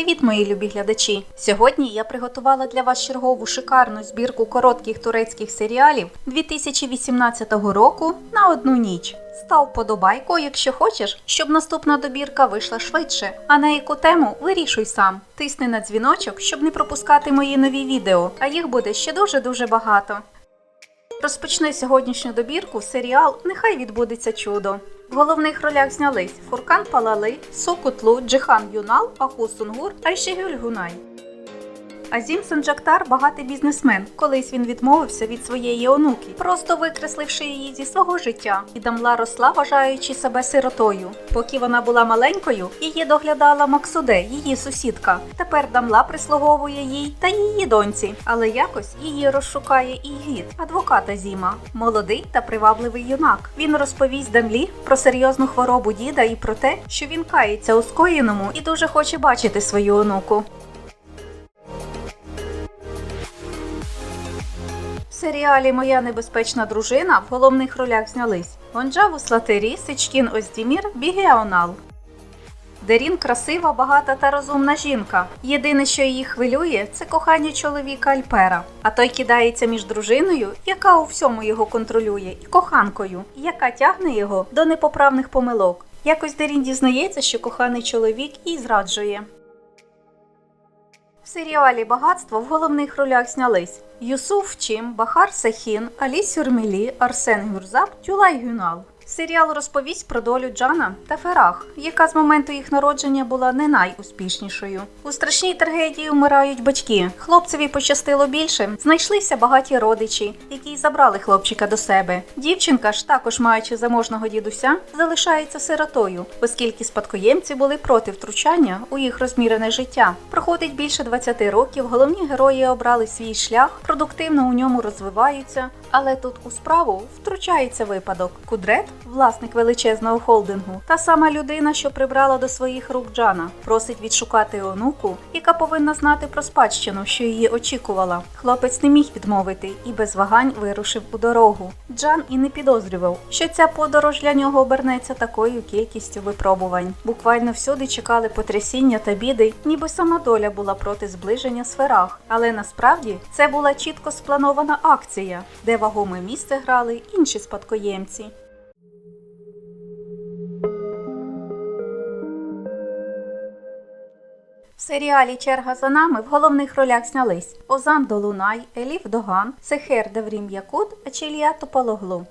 Привіт, мої любі глядачі! Сьогодні я приготувала для вас чергову шикарну збірку коротких турецьких серіалів 2018 року на одну ніч. Став подобайку, якщо хочеш, щоб наступна добірка вийшла швидше. А на яку тему вирішуй сам. Тисни на дзвіночок, щоб не пропускати мої нові відео, а їх буде ще дуже дуже багато. Розпочне сьогоднішню добірку серіал Нехай відбудеться чудо. В головних ролях знялись Фуркан Палали, Сокутлу, Джихан Юнал, Аху Сунгур, Айшегюль Гунай. Азім Санджактар багатий бізнесмен. Колись він відмовився від своєї онуки, просто викресливши її зі свого життя. І Дамла росла, вважаючи себе сиротою. Поки вона була маленькою, її доглядала Максуде, її сусідка. Тепер Дамла прислуговує їй та її доньці, але якось її розшукає Ігіт, адвокат Азіма, молодий та привабливий юнак. Він розповість Дамлі про серйозну хворобу діда і про те, що він кається у скоєному і дуже хоче бачити свою онуку. Серіалі Моя небезпечна дружина в головних ролях знялись Гонджаву Слатері, Сичкін Оздімір, Бігеонал. Дерін красива, багата та розумна жінка. Єдине, що її хвилює, це кохання чоловіка Альпера. А той кидається між дружиною, яка у всьому його контролює, і коханкою, яка тягне його до непоправних помилок. Якось Дерін дізнається, що коханий чоловік їй зраджує. В серіалі Багатство в головних ролях знялись Юсуф Чим, Бахар Сахін, Алі Сюрмілі, Арсен Гюрзап, Тюлай Гюнал. Серіал розповість про долю Джана та Ферах, яка з моменту їх народження була не найуспішнішою. У страшній трагедії вмирають батьки. Хлопцеві пощастило більше. Знайшлися багаті родичі, які й забрали хлопчика до себе. Дівчинка ж, також маючи заможного дідуся, залишається сиротою, оскільки спадкоємці були проти втручання у їх розмірене життя. Проходить більше 20 років. Головні герої обрали свій шлях, продуктивно у ньому розвиваються. Але тут у справу втручається випадок. Кудрет, власник величезного холдингу, та сама людина, що прибрала до своїх рук Джана, просить відшукати онуку, яка повинна знати про спадщину, що її очікувала. Хлопець не міг відмовити і без вагань вирушив у дорогу. Джан і не підозрював, що ця подорож для нього обернеться такою кількістю випробувань. Буквально всюди чекали потрясіння та біди, ніби сама доля була проти зближення сферах. Але насправді це була чітко спланована акція, де вагоме місце грали інші спадкоємці. В серіалі Черга за нами в головних ролях знялись Озан Долунай, Еліф Доган, Сехер Деврім Якут, Ачілія Топологлу.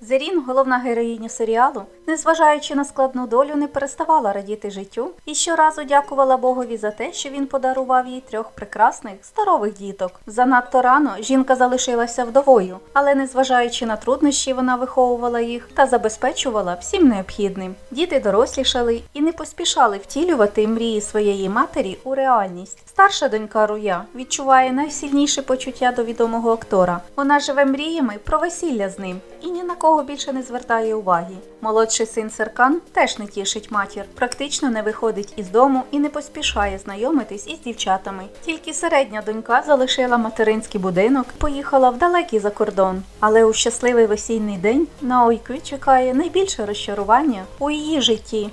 Зерін, головна героїня серіалу, незважаючи на складну долю, не переставала радіти життю і щоразу дякувала Богові за те, що він подарував їй трьох прекрасних здорових діток. Занадто рано жінка залишилася вдовою, але незважаючи на труднощі, вона виховувала їх та забезпечувала всім необхідним. Діти дорослішали і не поспішали втілювати мрії своєї матері у реальність. Старша донька Руя відчуває найсильніше почуття до відомого актора. Вона живе мріями про весілля з ним і ні на кого більше не звертає уваги. Молодший син Серкан теж не тішить матір, практично не виходить із дому і не поспішає знайомитись із дівчатами. Тільки середня донька залишила материнський будинок, поїхала в далекий за кордон. Але у щасливий весільний день на Ойкю чекає найбільше розчарування у її житті.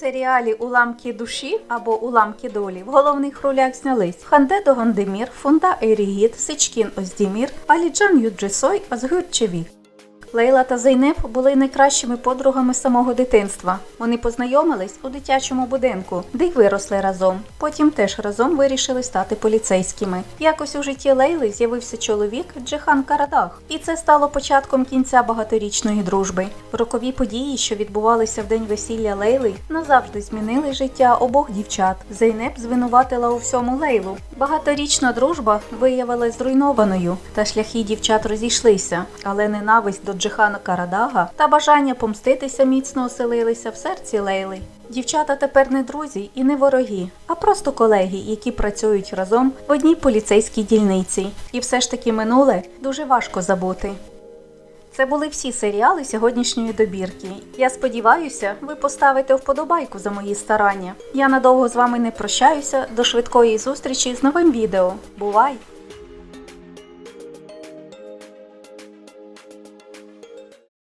Серіалі Уламки душі або Уламки долі в головних ролях знялись Ханде Догандемір, Фунда Ерігіт, Сичкін Оздімір, Аліджан Юджисой, Азгюр Чеві. Лейла та Зейнеп були найкращими подругами самого дитинства. Вони познайомились у дитячому будинку, де й виросли разом. Потім теж разом вирішили стати поліцейськими. Якось у житті Лейли з'явився чоловік Джихан Карадах, і це стало початком кінця багаторічної дружби. Рокові події, що відбувалися в день весілля Лейли, назавжди змінили життя обох дівчат. Зейнеп звинуватила у всьому Лейлу. Багаторічна дружба виявилась зруйнованою, та шляхи дівчат розійшлися, але ненависть до Джихана Карадага та бажання помститися міцно оселилися в серці Лейли. Дівчата тепер не друзі і не вороги, а просто колеги, які працюють разом в одній поліцейській дільниці. І все ж таки минуле дуже важко забути. Це були всі серіали сьогоднішньої добірки. Я сподіваюся, ви поставите вподобайку за мої старання. Я надовго з вами не прощаюся. До швидкої зустрічі з новим відео. Бувай!